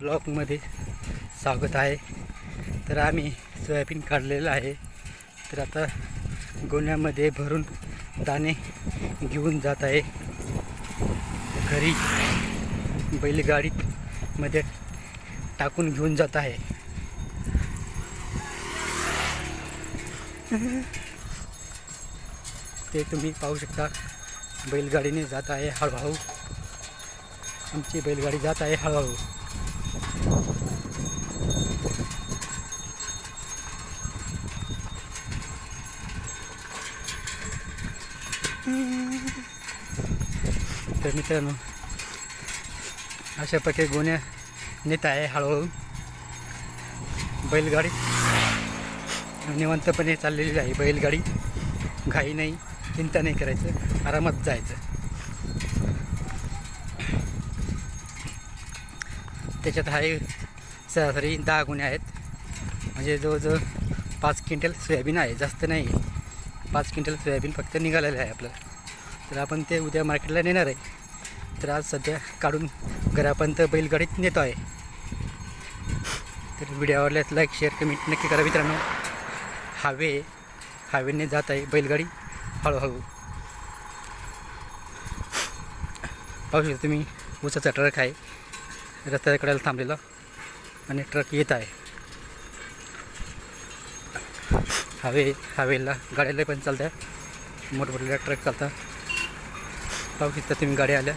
ब्लॉकमध्ये स्वागत आहे. तर आम्ही सोयाबीन काढलेलं आहे. तर आता गोण्यामध्ये भरून दाणे घेऊन जात आहे. घरी बैलगाडीत मध्ये टाकून घेऊन जात आहे. ते तुम्ही पाहू शकता. बैलगाडीने जात आहे हळूहळू. आमची बैलगाडी जात आहे हळूहळू. तर मित्रांनो अशा प्रकारे गोण्या नेत आहे हळूहळू. बैलगाडी निवंतपणे चाललेली आहे. बैलगाडी घाई नाही चिंता नाही करायचं आरामात जायचं. त्याच्यात आहे सरासरी दहा गुन्हे आहेत. म्हणजे जवळजवळ पाच क्विंटल सोयाबीन आहे जास्त नाही. पाच क्विंटल सोयाबीन फक्त निघालेलं आहे आपलं तर आपण ते उद्या मार्केटला नेणार आहे. तर आज सध्या काढून घरापर्यंत बैलगाडीत नेतो आहे. तर व्हिडिओ आवडल्यास लाईक शेअर कमेंट नक्की करा मित्रांनो. हावे हावेने जात आहे बैलगाडी हळूहळू. पाहू शकता तुम्ही उसाचा ट्रक आहे. रस्त्याकडेला थांबलेलं थांबलेला आणि ट्रक येत आहे. हवे हवेला गाड्याला पण चालत्या. मोठमोठ्या ट्रक चालतात. पाहू शकता तुम्ही गाड्या आल्या.